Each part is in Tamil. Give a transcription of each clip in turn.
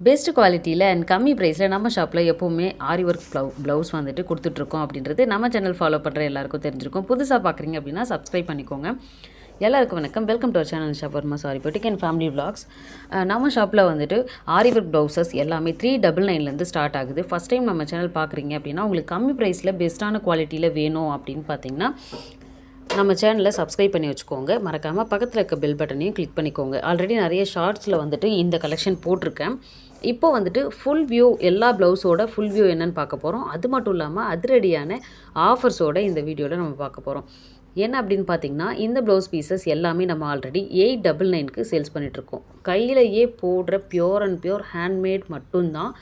பெஸ்ட் குவாலிட்டியில் அண்ட் கம்மி ப்ரைஸில் நம்ம ஷாப்பில் எப்போவுமே ஆரி ஒர்க் ப்ளவு ப்ளவுஸ் வந்துட்டு கொடுத்துட்ருக்கோம் அப்படின்றது நம்ம சேனல் ஃபாலோ பண்ணுற எல்லாருக்கும் தெரிஞ்சிருக்கும். புதுசாக பார்க்குறீங்க அப்படின்னா சப்ஸ்கிரைப் பண்ணிக்கோங்க. எல்லாருக்கும் வணக்கம். Welcome to our channel shop Varma sari boutique and family vlogs. நம்ம ஷாப்பில் வந்துட்டு ஆரி ஒர்க் ப்ளவுசஸ் எல்லாமே த்ரீ டபுள் நைன்லேருந்து ஸ்டார்ட் ஆகுது. ஃபஸ்ட் டைம் நம்ம சேனல் பார்க்குறீங்க அப்படின்னா உங்களுக்கு கம்மி ப்ரைஸில் பெஸ்ட்டான குவாலிட்டியில் வேணும் அப்படின்னு பார்த்தீங்கன்னா நம்ம சேனலை சப்ஸ்கிரைப் பண்ணி வச்சுக்கோங்க. மறக்காமல் பக்கத்தில் இருக்க பெல் பட்டனையும் கிளிக் பண்ணிக்கோங்க. ஆல்ரெடி நிறைய ஷார்ட்ஸில் வந்துட்டு இந்த கலெக்ஷன் போட்டிருக்கேன். இப்போ வந்துட்டு ஃபுல் வியூ எல்லா ப்ளவுஸோட ஃபுல் வியூ என்னன்னு பார்க்க போகிறோம் அது மட்டும் இல்லாமல் அதிரடியான ஆஃபர்ஸோட இந்த வீடியோவில் நம்ம பார்க்க போகிறோம் என்ன அப்படின்னு பார்த்தீங்கன்னா இந்த ப்ளவுஸ் பீசஸ் எல்லாமே நம்ம ஆல்ரெடி எயிட் டபுள் நைனுக்கு சேல்ஸ் பண்ணிகிட்ருக்கோம் கையிலையே போடுற பியோர் அண்ட் பியோர் ஹேண்ட்மேட் மட்டும்தான்.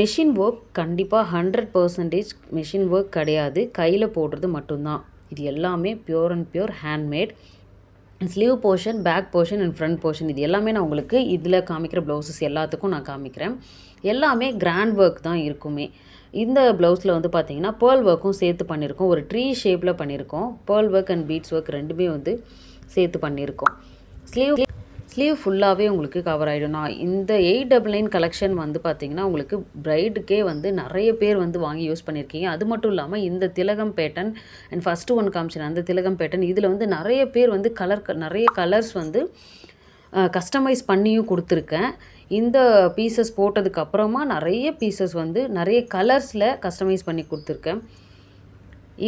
மெஷின் ஒர்க் கண்டிப்பாக ஹண்ட்ரட் பர்சன்டேஜ் மெஷின் ஒர்க் கிடையாது. கையில் போடுறது மட்டும்தான். இது எல்லாமே pure and pure handmade sleeve portion back portion and front portion இது எல்லாமே நான் உங்களுக்கு இதில் காமிக்கிற ப்ளவுசஸ் எல்லாத்துக்கும் நான் காமிக்கிறேன். எல்லாமே கிராண்ட் ஒர்க் தான் இருக்குமே. இந்த ப்ளவுஸில் வந்து பார்த்தீங்கன்னா பேர்ல் ஒர்க்கும் சேர்த்து பண்ணியிருக்கோம் ஒரு ட்ரீ ஷேப்பில் பண்ணியிருக்கோம் pearl work and beads work ரெண்டுமே வந்து சேர்த்து பண்ணியிருக்கோம் ஸ்லீவ் ஸ்லீவ் ஃபுல்லாகவே உங்களுக்கு கவர் ஆகிடும் நான் இந்த எயிட் டபுள் நைன் கலெக்ஷன் வந்து பார்த்தீங்கன்னா உங்களுக்கு ப்ரைடுக்கே வந்து நிறைய பேர் வந்து வாங்கி யூஸ் பண்ணியிருக்கீங்க அது மட்டும் இல்லாமல் இந்த திலகம் பேட்டன் அண்ட் ஃபஸ்ட்டு ஒன் காமிச்சேன் அந்த திலகம் பேட்டன் இதில் வந்து நிறைய பேர் வந்து கலர் நிறைய கலர்ஸ் வந்து கஸ்டமைஸ் பண்ணியும் கொடுத்துருக்கேன். இந்த பீசஸ் போட்டதுக்கப்புறமா நிறைய பீசஸ் வந்து நிறைய கலர்ஸில் கஸ்டமைஸ் பண்ணி கொடுத்துருக்கேன்.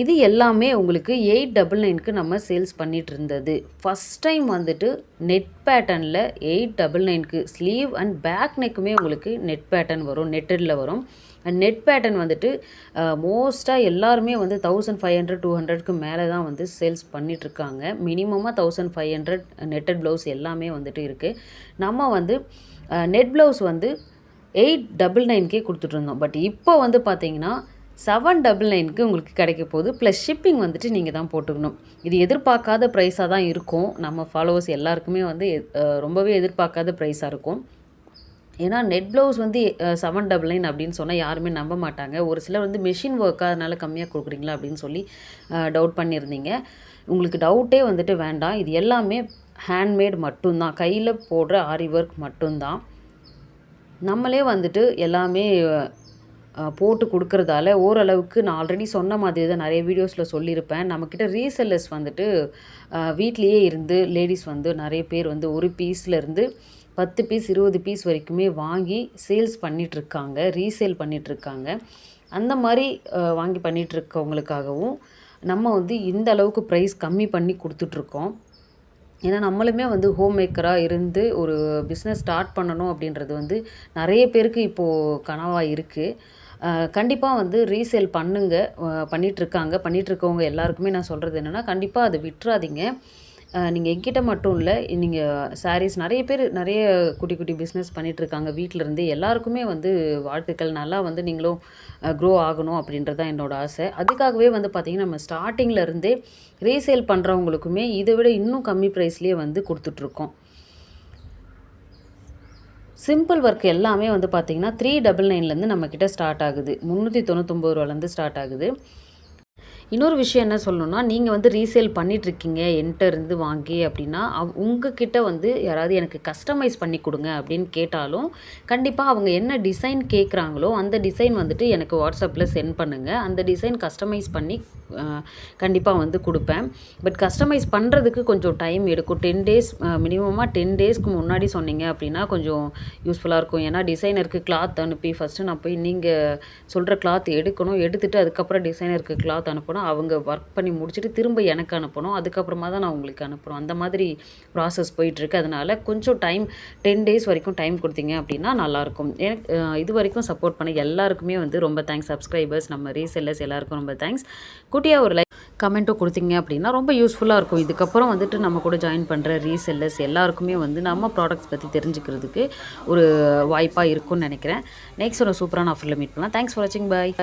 இது எல்லாமே உங்களுக்கு எயிட் டபுள் நைனுக்கு நம்ம சேல்ஸ் பண்ணிட்டு இருந்தது. ஃபஸ்ட் டைம் வந்துட்டு நெட் பேட்டர்னில் எயிட் டபுள் நைனுக்கு ஸ்லீவ் அண்ட் பேக் நெக்குமே உங்களுக்கு நெட் பேட்டர்ன் வரும் நெட்டடில் வரும். அண்ட் நெட் பேட்டர்ன் வந்துட்டு மோஸ்ட்டாக எல்லாருமே வந்து தௌசண்ட் ஃபைவ் ஹண்ட்ரட் டூ ஹண்ட்ரட்க்கு மேலே தான் வந்து சேல்ஸ் பண்ணிகிட்ருக்காங்க மினிமமாக thousand five hundred netted blouse எல்லாமே வந்துட்டு இருக்குது நம்ம வந்து நெட் ப்ளவுஸ் வந்து எயிட் டபுள் நைன்கே கொடுத்துட்ருந்தோம் பட் இப்போ வந்து பார்த்தீங்கன்னா செவன் டபுள் நைனுக்கு உங்களுக்கு கிடைக்க போகுது. ப்ளஸ் ஷிப்பிங் வந்துட்டு நீங்கள் தான் போட்டுக்கணும். இது எதிர்பார்க்காத ப்ரைஸாக தான் இருக்கும். நம்ம ஃபாலோவர்ஸ் எல்லாருக்குமே வந்து ரொம்பவே எதிர்பார்க்காத ப்ரைஸாக இருக்கும். ஏன்னா நெட் ப்ளவுஸ் வந்து செவன் டபுள் நைன் அப்படின்னு சொன்னால் யாருமே நம்ப மாட்டாங்க. ஒரு சிலர் வந்து மிஷின் ஒர்க்காக அதனால் கம்மியாக கொடுக்குறீங்களா அப்படின்னு சொல்லி டவுட் பண்ணியிருந்தீங்க. உங்களுக்கு டவுட்டே வந்துட்டு வேண்டாம். இது எல்லாமே ஹேண்ட்மேட் மட்டும்தான். கையில் போடுற ஆரி ஒர்க் மட்டும்தான். நம்மளே வந்துட்டு எல்லாமே போட்டு கொடுக்குறதால ஓரளவுக்கு நான் ஆல்ரெடி சொன்ன மாதிரி தான் நிறைய வீடியோஸில் சொல்லியிருப்பேன். நம்மக்கிட்ட ரீசெல்லர்ஸ் வந்துட்டு வீட்லேயே இருந்து லேடிஸ் வந்து நிறைய பேர் வந்து ஒரு பீஸ்லேருந்து பத்து பீஸ் இருபது பீஸ் வரைக்குமே வாங்கி சேல்ஸ் பண்ணிகிட்ருக்காங்க ரீசேல் பண்ணிகிட்ருக்காங்க அந்த மாதிரி வாங்கி பண்ணிகிட்ருக்கவங்களுக்காகவும் நம்ம வந்து இந்த அளவுக்கு ப்ரைஸ் கம்மி பண்ணி கொடுத்துட்ருக்கோம் ஏன்னா நம்மளுமே வந்து ஹோம் மேக்கராக இருந்து ஒரு பிஸ்னஸ் ஸ்டார்ட் பண்ணணும் அப்படின்றது வந்து நிறைய பேருக்கு இப்போது கனவாக இருக்குது கண்டிப்பாக வந்து ரீசேல் பண்ணுங்க. பண்ணிகிட்ருக்காங்க பண்ணிகிட்ருக்கவங்க எல்லாருக்குமே நான் சொல்கிறது என்னென்னா கண்டிப்பாக அதை விட்டுறாதீங்க. நீங்கள் என்கிட்ட மட்டும் இல்லை நீங்கள் சாரீஸ் நிறைய பேர் நிறைய குட்டி குட்டி பிஸ்னஸ் இருக்காங்க வீட்டில் இருந்தே எல்லாருக்குமே வந்து வாழ்த்துக்கள். நல்லா வந்து நீங்களும் க்ரோ ஆகணும் அப்படின்றது தான் என்னோட ஆசை. அதுக்காகவே வந்து பார்த்திங்கன்னா நம்ம ஸ்டார்டிங்கில் இருந்தே ரீசேல் பண்ணுறவங்களுக்குமே இதை விட இன்னும் கம்மி ப்ரைஸ்லேயே வந்து கொடுத்துட்ருக்கோம் சிம்பிள் ஒர்க் எல்லாமே வந்து பார்த்திங்கன்னா த்ரீ டபுள் நைன்லேருந்து நம்மக்கிட்ட ஸ்டார்ட் ஆகுது. முந்நூற்றி தொண்ணூத்தொம்பது ரூபாலேருந்து ஸ்டார்ட் ஆகுது. இன்னொரு விஷயம் என்ன சொல்லணும்னா நீங்கள் வந்து ரீசேல் பண்ணிகிட்ருக்கீங்க என்கிட்ட இருந்து வாங்கி அப்படின்னா அவ் உங்ககிட்ட வந்து யாராவது எனக்கு கஸ்டமைஸ் பண்ணி கொடுங்க அப்படின்னு கேட்டாலும் கண்டிப்பாக அவங்க என்ன டிசைன் கேட்குறாங்களோ அந்த டிசைன் வந்துட்டு எனக்கு வாட்ஸ்அப்பில் சென்ட் பண்ணுங்கள் அந்த டிசைன் கஸ்டமைஸ் பண்ணி கண்டிப்பாக வந்து கொடுப்பேன். பட் கஸ்டமைஸ் பண்ணுறதுக்கு கொஞ்சம் டைம் எடுக்கும். டென் டேஸ் மினிமமாக டென் டேஸ்க்கு முன்னாடி சொன்னீங்க அப்படின்னா கொஞ்சம் யூஸ்ஃபுல்லாக இருக்கும். ஏன்னா டிசைனருக்கு கிளாத் அனுப்பி ஃபஸ்ட்டு நான் போய் நீங்கள் சொல்கிற கிளாத் எடுக்கணும். எடுத்துகிட்டு அதுக்கப்புறம் டிசைனருக்கு கிளாத் அனுப்பணும். அவங்க ஒர்க் பண்ணி முடிச்சுட்டு திரும்ப எனக்கு அனுப்பணும். அதுக்கப்புறமா தான் நான் உங்களுக்கு அனுப்புகிறோம் அந்த மாதிரி ப்ராசஸ் போயிட்டுருக்கு. அதனால் கொஞ்சம் டைம் டென் டேஸ் வரைக்கும் டைம் கொடுத்தீங்க அப்படின்னா நல்லாயிருக்கும். எனக்கு இது வரைக்கும் சப்போர்ட் பண்ண எல்லாருக்குமே வந்து ரொம்ப தேங்க்ஸ் சப்ஸ்கிரைபர்ஸ் நம்ம ரீசெல்லர்ஸ் எல்லாருக்கும் ரொம்ப தேங்க்ஸ் குட்டியாக ஒரு லைக் கமெண்ட்டும் கொடுத்தீங்க அப்படின்னா ரொம்ப யூஸ்ஃபுல்லாக இருக்கும். இதுக்கப்புறம் வந்துட்டு நம்ம கூட ஜாயின் பண்ணுற ரீசெல்லர்ஸ் எல்லாருக்குமே வந்து நம்ம ப்ராடக்ட்ஸ் பற்றி தெரிஞ்சுக்கிறதுக்கு ஒரு வாய்ப்பாக இருக்கும்னு நினைக்கிறேன். நெக்ஸ்ட் ஒரு சூப்பரான ஆஃபரில் மீட் பண்ணலாம். தேங்க்ஸ் ஃபார் வாட்சிங் பாய்